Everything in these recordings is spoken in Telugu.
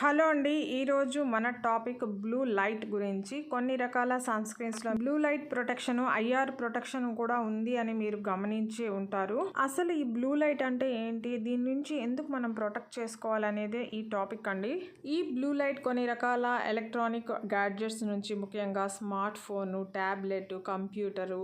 హలో అండి ఈరోజు మన టాపిక్ బ్లూ లైట్ గురించి. కొన్ని రకాల సన్స్క్రీన్స్లో blue light protection IR protection కూడా ఉంది అని మీరు గమనించి ఉంటారు. అసలు ఈ బ్లూ లైట్ అంటే ఏంటి? దీని నుంచి ఎందుకు మనం ప్రొటెక్ట్ చేసుకోవాలనేదే ఈ టాపిక్ అండి. ఈ బ్లూ లైట్ కొన్ని రకాల ఎలక్ట్రానిక్ గ్యాడ్జెట్స్ నుంచి ముఖ్యంగా smart phone tablet computer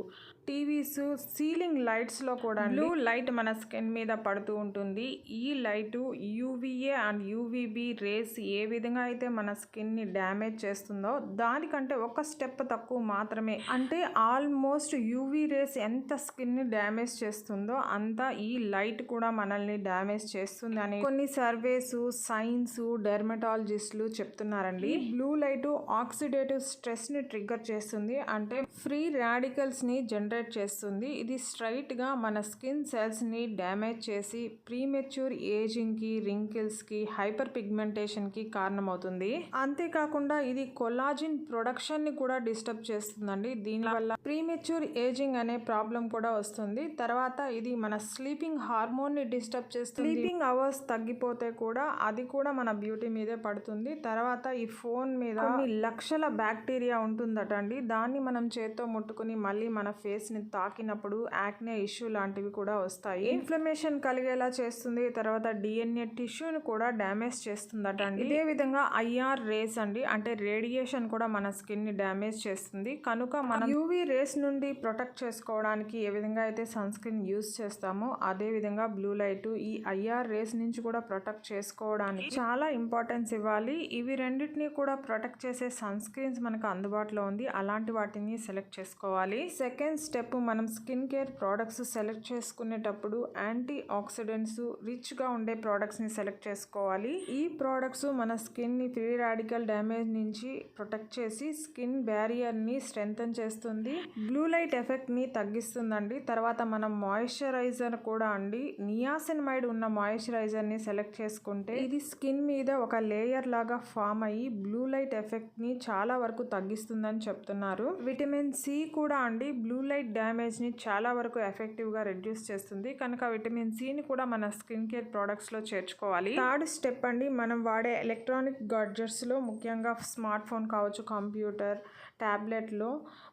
TVs ceiling లైట్స్లో కూడా బ్లూ లైట్ మన స్కిన్ మీద పడుతూ ఉంటుంది. ఈ light UVA and UVB rays ఏ విధంగా అయితే మన స్కిన్ని డ్యామేజ్ చేస్తుందో దానికంటే ఒక స్టెప్ తక్కువ మాత్రమే. అంటే ఆల్మోస్ట్ యూవీ రేస్ ఎంత స్కిన్ని డ్యామేజ్ చేస్తుందో అంత ఈ లైట్ కూడా మనల్ని డ్యామేజ్ చేస్తుంది అని కొన్ని సర్వేస్ సైన్స్ డెర్మటాలజిస్టులు చెప్తున్నారండి. బ్లూ లైట్ ఆక్సిడేటివ్ స్ట్రెస్ని ట్రిగ్గర్ చేస్తుంది. అంటే ఫ్రీ రాడికల్స్ని జనరేట్ చేస్తుంది. ఇది స్ట్రైట్గా మన స్కిన్ సెల్స్ని డ్యామేజ్ చేసి ప్రీమెచ్యూర్ ఏజింగ్కి రింకిల్స్కి హైపర్ పిగ్మెంటేషన్ కి కారణమవుతుంది. అంతేకాకుండా ఇది కొలాజిన్ ప్రొడక్షన్ని కూడా డిస్టర్బ్ చేస్తుందండి. దీనివల్ల ప్రీమెచ్యూర్ ఏజింగ్ అనే ప్రాబ్లం కూడా వస్తుంది. తర్వాత ఇది మన స్లీపింగ్ హార్మోన్ని డిస్టర్బ్ చేస్తుంది. స్లీపింగ్ అవర్స్ తగ్గిపోతే కూడా అది కూడా మన బ్యూటీ మీదే పడుతుంది. తర్వాత ఈ ఫోన్ మీద కొన్ని లక్షల బ్యాక్టీరియా ఉంటుందట అండి దాన్ని మనం చేత్తో ముట్టుకుని మళ్ళీ మన ఫేస్ని తాకినప్పుడు యాక్నే ఇష్యూ లాంటివి కూడా వస్తాయి. ఇన్ఫ్లమేషన్ కలిగేలా చేస్తుంది. తర్వాత డిఎన్ఏ టిష్యూని కూడా డ్యామేజ్ చేస్తుందట అండి ఇదే విధంగా ఐఆర్ రేస్ అండి. అంటే రేడియేషన్ కూడా మన స్కిన్ని డ్యామేజ్ చేస్తుంది. కనుక మనం యూవీ రేస్ నుండి ప్రొటెక్ట్ చేసుకోవడానికి ఏ విధంగా అయితే సన్ స్క్రీన్ యూస్ చేస్తామో అదే విధంగా బ్లూ లైట్ ఈ ఐఆర్ రేస్ నుంచి కూడా ప్రొటెక్ట్ చేసుకోవడానికి చాలా ఇంపార్టెన్స్ ఇవ్వాలి. ఇవి రెండింటినీ కూడా ప్రొటెక్ట్ చేసే సన్ స్క్రీన్స్ మనకు అందుబాటులో ఉంది. అలాంటి వాటిని సెలెక్ట్ చేసుకోవాలి. సెకండ్ స్టెప్ మనం స్కిన్ కేర్ ప్రోడక్ట్స్ సెలెక్ట్ చేసుకునేటప్పుడు యాంటీ ఆక్సిడెంట్స్ రిచ్గా ఉండే ప్రోడక్ట్స్ని సెలెక్ట్ చేసుకోవాలి. ఈ ప్రోడక్ట్స్ మన స్కిన్ని ఫ్రీ రాడికల్ డ్యామేజ్ నుంచి ప్రొటెక్ట్ చేసి స్కిన్ బ్యారియర్ని స్ట్రెంగ్తన్ చేస్తుంది. బ్లూ లైట్ ఎఫెక్ట్ని తగ్గిస్తుందండి. తర్వాత మనం మాయిశ్చరైజర్ కూడా అండి. నియాసిన్మైడ్ ఉన్న మాయిశ్చరైజర్ని సెలెక్ట్ చేసుకుంటే ఇది స్కిన్ మీద ఒక లేయర్ లాగా ఫామ్ అయ్యి బ్లూ లైట్ ఎఫెక్ట్ని చాలా వరకు తగ్గిస్తుందని చెప్తున్నారు. విటమిన్ సి కూడా అండి. బ్లూ లైట్ డ్యామేజ్ని చాలా వరకు ఎఫెక్టివ్గా రెడ్యూస్ చేస్తుంది. కనుక విటమిన్ సి ని కూడా మన స్కిన్ కేర్ ప్రొడక్ట్స్లో చేర్చుకోవాలి. థర్డ్ స్టెప్ అండి. మనం వాడే ఎలక్ట్రానిక్ గాడ్జెట్స్లో ముఖ్యంగా స్మార్ట్ ఫోన్ కావచ్చు కంప్యూటర్ ట్యాబ్లెట్లో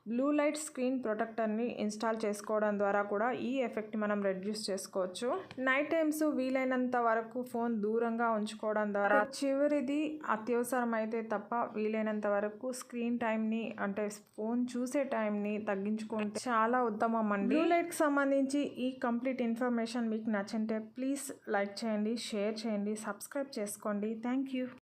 బ్లూ లైట్ స్క్రీన్ ప్రొటెక్టర్ని ఇన్స్టాల్ చేసుకోవడం ద్వారా కూడా ఈ ఎఫెక్ట్ మనం రెడ్యూస్ చేసుకోవచ్చు. నైట్ టైమ్స్ వీలైనంత వరకు ఫోన్ దూరంగా ఉంచుకోవడం ద్వారా చివరిది అత్యవసరమైతే తప్ప వీలైనంత వరకు స్క్రీన్ టైంని అంటే ఫోన్ చూసే టైంని తగ్గించుకుంటే చాలా ఉత్తమం అండి. బ్లూ లైట్కి సంబంధించి ఈ కంప్లీట్ ఇన్ఫర్మేషన్ మీకు నచ్చింటే ప్లీజ్ లైక్ చేయండి షేర్ చేయండి సబ్స్క్రైబ్ చేసుకోండి. Thank you. you.